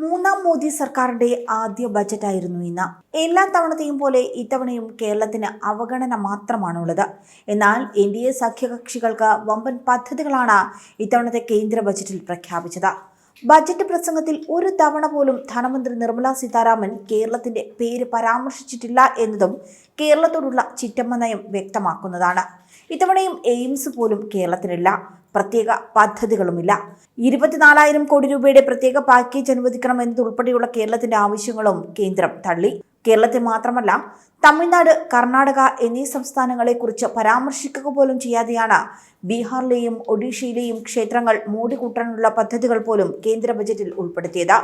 മൂന്നാം മോദി സർക്കാരിന്റെ ആദ്യ ബജറ്റായിരുന്നു ഇന്ന്. എല്ലാ തവണത്തെയും പോലെ ഇത്തവണയും കേരളത്തിന് അവഗണന മാത്രമാണുള്ളത്. എന്നാൽ എൻ ഡി എ സഖ്യകക്ഷികൾക്ക് വമ്പൻ പദ്ധതികളാണ് ഇത്തവണത്തെ കേന്ദ്ര ബജറ്റിൽ പ്രഖ്യാപിച്ചത്. ബജറ്റ് പ്രസംഗത്തിൽ ഒരു തവണ പോലും ധനമന്ത്രി നിർമ്മല സീതാരാമൻ കേരളത്തിന്റെ പേര് പരാമർശിച്ചിട്ടില്ല എന്നതും കേരളത്തോടുള്ള ചിറ്റമ്മ നയം വ്യക്തമാക്കുന്നതാണ്. ഇത്തവണയും എയിംസ് പോലും കേരളത്തിനില്ല. പ്രത്യേക പദ്ധതികളുമില്ല. ഇരുപത്തിനാലായിരം കോടി രൂപയുടെ പ്രത്യേക പാക്കേജ് അനുവദിക്കണം എന്നതുൾപ്പെടെയുള്ള കേരളത്തിന്റെ ആവശ്യങ്ങളും കേന്ദ്രം തള്ളി. കേരളത്തെ മാത്രമല്ല തമിഴ്നാട് കർണാടക എന്നീ സംസ്ഥാനങ്ങളെ കുറിച്ച് പരാമർശിക്കുക പോലും ചെയ്യാതെയാണ് ബീഹാറിലെയും ഒഡീഷയിലെയും ക്ഷേത്രങ്ങൾ മൂടിക്കൂട്ടാനുള്ള പദ്ധതികൾ പോലും കേന്ദ്ര ബജറ്റിൽ ഉൾപ്പെടുത്തിയത്.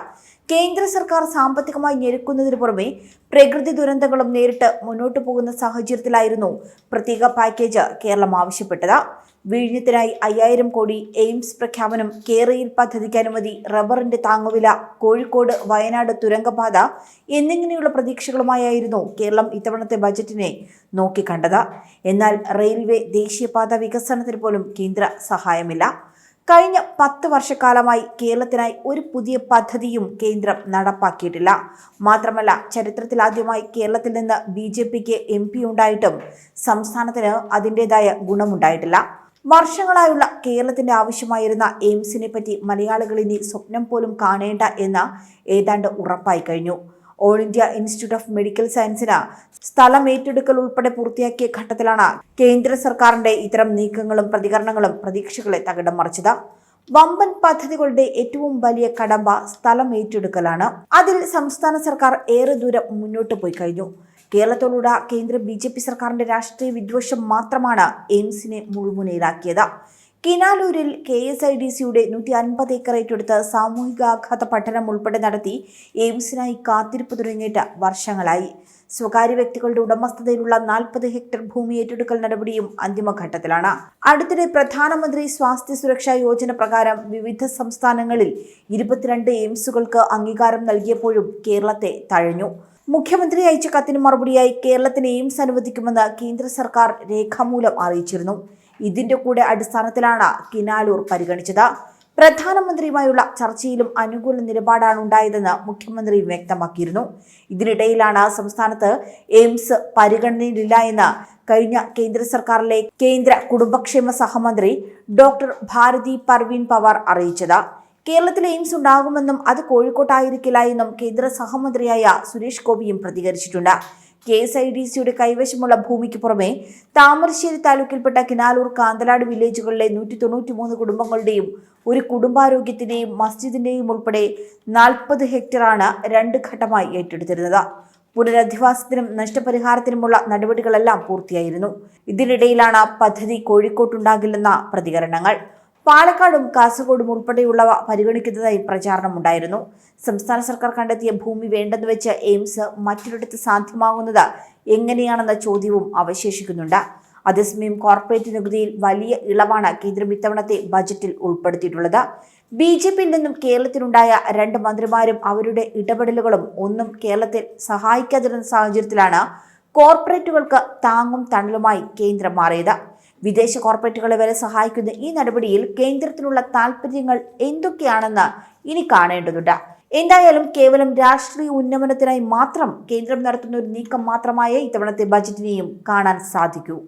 കേന്ദ്ര സർക്കാർ സാമ്പത്തികമായി ഞെരുക്കുന്നതിന് പുറമെ പ്രകൃതി ദുരന്തങ്ങളും നേരിട്ട് മുന്നോട്ടു പോകുന്ന സാഹചര്യത്തിലായിരുന്നു പ്രത്യേക പാക്കേജ് കേരളം ആവശ്യപ്പെട്ടത്. വിഴിഞ്ഞത്തിനായി അയ്യായിരം കോടി എയിംസ് പ്രഖ്യാപനം കേരയിൽ പദ്ധതിക്ക് അനുമതി റബ്ബറിന്റെ താങ്ങുവില കോഴിക്കോട് വയനാട് തുരങ്കപാത എന്നിങ്ങനെയുള്ള പ്രതീക്ഷകളുമായിരുന്നു കേരളം ഇത്തവണത്തെ ബജറ്റിനെ നോക്കിക്കണ്ടത്. എന്നാൽ റെയിൽവേ ദേശീയപാത വികസനത്തിന് പോലും കേന്ദ്ര സഹായമില്ല. കഴിഞ്ഞ പത്ത് വർഷക്കാലമായി കേരളത്തിനായി ഒരു പുതിയ പദ്ധതിയും കേന്ദ്രം നടപ്പാക്കിയിട്ടില്ല. മാത്രമല്ല ചരിത്രത്തിലാദ്യമായി കേരളത്തിൽ നിന്ന് ബി ജെ പിക്ക് എം പി ഉണ്ടായിട്ടും സംസ്ഥാനത്തിന് അതിന്റെതായ ഗുണമുണ്ടായിട്ടില്ല. വർഷങ്ങളായുള്ള കേരളത്തിന്റെ ആവശ്യമായിരുന്ന എയിംസിനെ പറ്റി മലയാളികൾ ഇനി സ്വപ്നം പോലും കാണേണ്ട എന്ന് ഏതാണ്ട് ഉറപ്പായി കഴിഞ്ഞു. All India institute of medical സയൻസിന് സ്ഥലം ഏറ്റെടുക്കൽ ഉൾപ്പെടെ പൂർത്തിയാക്കിയ ഘട്ടത്തിലാണ് കേന്ദ്ര സർക്കാരിന്റെ ഇത്തരം നീക്കങ്ങളും പ്രതികരണങ്ങളും പ്രതീക്ഷകളെ തകിടം മറിച്ചത്. വമ്പൻ പദ്ധതികളുടെ ഏറ്റവും വലിയ കടമ്പ സ്ഥലം ഏറ്റെടുക്കലാണ്. അതിൽ സംസ്ഥാന സർക്കാർ ഏറെ ദൂരം മുന്നോട്ട് പോയി കഴിഞ്ഞു. കേരളത്തോടുള്ള കേന്ദ്ര ബി സർക്കാരിന്റെ രാഷ്ട്രീയ വിദ്വേഷം മാത്രമാണ് എയിംസിനെ മുൾമുനയിലാക്കിയത്. കിനാലൂരിൽ കെ എസ് ഐ ഡി സിയുടെ നൂറ്റി അൻപത് ഏക്കർ ഏറ്റെടുത്ത് സാമൂഹികാഘാത പഠനം ഉൾപ്പെടെ നടത്തി എയിംസിനായി കാത്തിരിപ്പ് തുടങ്ങിയിട്ട് വർഷങ്ങളായി. സ്വകാര്യ വ്യക്തികളുടെ ഉടമസ്ഥതയിലുള്ള നാൽപ്പത് ഹെക്ടർ ഭൂമി ഏറ്റെടുക്കൽ നടപടിയും അന്തിമഘട്ടത്തിലാണ്. അടുത്തിടെ പ്രധാനമന്ത്രി സ്വാസ്ഥ്യ സുരക്ഷാ യോജന പ്രകാരം വിവിധ സംസ്ഥാനങ്ങളിൽ ഇരുപത്തിരണ്ട് എയിംസുകൾക്ക് അംഗീകാരം നൽകിയപ്പോഴും കേരളത്തെ തഴഞ്ഞു. മുഖ്യമന്ത്രി അയച്ച കത്തിന് മറുപടിയായി കേരളത്തിന് എയിംസ് അനുവദിക്കുമെന്ന് കേന്ദ്ര സർക്കാർ രേഖാമൂലം അറിയിച്ചിരുന്നു. ഇതിന്റെ കൂടെ അടിസ്ഥാനത്തിലാണ് കിനാലൂർ പരിഗണിച്ചത്. പ്രധാനമന്ത്രിയുമായുള്ള ചർച്ചയിലും അനുകൂല നിലപാടാണ് ഉണ്ടായതെന്ന് മുഖ്യമന്ത്രി വ്യക്തമാക്കിയിരുന്നു. ഇതിനിടയിലാണ് സംസ്ഥാനത്ത് എയിംസ് പരിഗണനയിലില്ല എന്ന് കഴിഞ്ഞ കേന്ദ്ര സർക്കാരിലെ കേന്ദ്ര കുടുംബക്ഷേമ സഹമന്ത്രി ഡോക്ടർ ഭാരതി പർവീൻ പവാർ അറിയിച്ചത്. കേരളത്തിൽ എയിംസ് ഉണ്ടാകുമെന്നും അത് കോഴിക്കോട്ടായിരിക്കില്ല എന്നും കേന്ദ്ര സഹമന്ത്രിയായ സുരേഷ് ഗോപിയും പ്രതികരിച്ചിട്ടുണ്ട്. കെ എസ് ഐ ഡി സിയുടെ കൈവശമുള്ള ഭൂമിക്ക് പുറമെ താമരശ്ശേരി താലൂക്കിൽപ്പെട്ട കിനാലൂർ കാന്തലാട് വില്ലേജുകളിലെ നൂറ്റി തൊണ്ണൂറ്റി മൂന്ന് കുടുംബങ്ങളുടെയും ഒരു കുടുംബാരോഗ്യത്തിന്റെയും മസ്ജിദിന്റെയും ഉൾപ്പെടെ നാൽപ്പത് ഹെക്ടറാണ് രണ്ട് ഘട്ടമായി ഏറ്റെടുത്തിരുന്നത്. പുനരധിവാസത്തിനും നഷ്ടപരിഹാരത്തിനുമുള്ള നടപടികളെല്ലാം പൂർത്തിയായിരുന്നു. ഇതിനിടയിലാണ് പദ്ധതി കോഴിക്കോട്ടുണ്ടാകില്ലെന്ന പ്രതികരണങ്ങൾ. പാലക്കാടും കാസർഗോഡും ഉൾപ്പെടെയുള്ളവ പരിഗണിക്കുന്നതായി പ്രചാരണമുണ്ടായിരുന്നു. സംസ്ഥാന സർക്കാർ കണ്ടെത്തിയ ഭൂമി വേണ്ടെന്ന് വെച്ച് എയിംസ് മറ്റൊരിടത്ത് സാധ്യമാകുന്നത് എങ്ങനെയാണെന്ന ചോദ്യവും അവശേഷിക്കുന്നുണ്ട്. അതേസമയം കോർപ്പറേറ്റ് നികുതിയിൽ വലിയ ഇളവാണ് കേന്ദ്രം ഇത്തവണത്തെ ബജറ്റിൽ ഉൾപ്പെടുത്തിയിട്ടുള്ളത്. ബി ജെ പിയിൽ നിന്നും കേരളത്തിലുണ്ടായ രണ്ട് മന്ത്രിമാരും അവരുടെ ഇടപെടലുകളും ഒന്നും കേരളത്തെ സഹായിക്കാതിരുന്ന സാഹചര്യത്തിലാണ് കോർപ്പറേറ്റുകൾക്ക് താങ്ങും തണലുമായി കേന്ദ്രം മാറിയത്. വിദേശ കോർപ്പറേറ്റുകളെ വരെ സഹായിക്കുന്ന ഈ നടപടിയിൽ കേന്ദ്രത്തിനുള്ള താൽപ്പര്യങ്ങൾ എന്തൊക്കെയാണെന്ന് ഇനി കാണേണ്ടതുണ്ട്. എന്തായാലും കേവലം രാഷ്ട്രീയ ഉന്നമനത്തിനായി മാത്രം കേന്ദ്രം നടത്തുന്ന ഒരു നീക്കം മാത്രമായേ ഇത്തവണത്തെ ബജറ്റിനെയും കാണാൻ സാധിക്കൂ.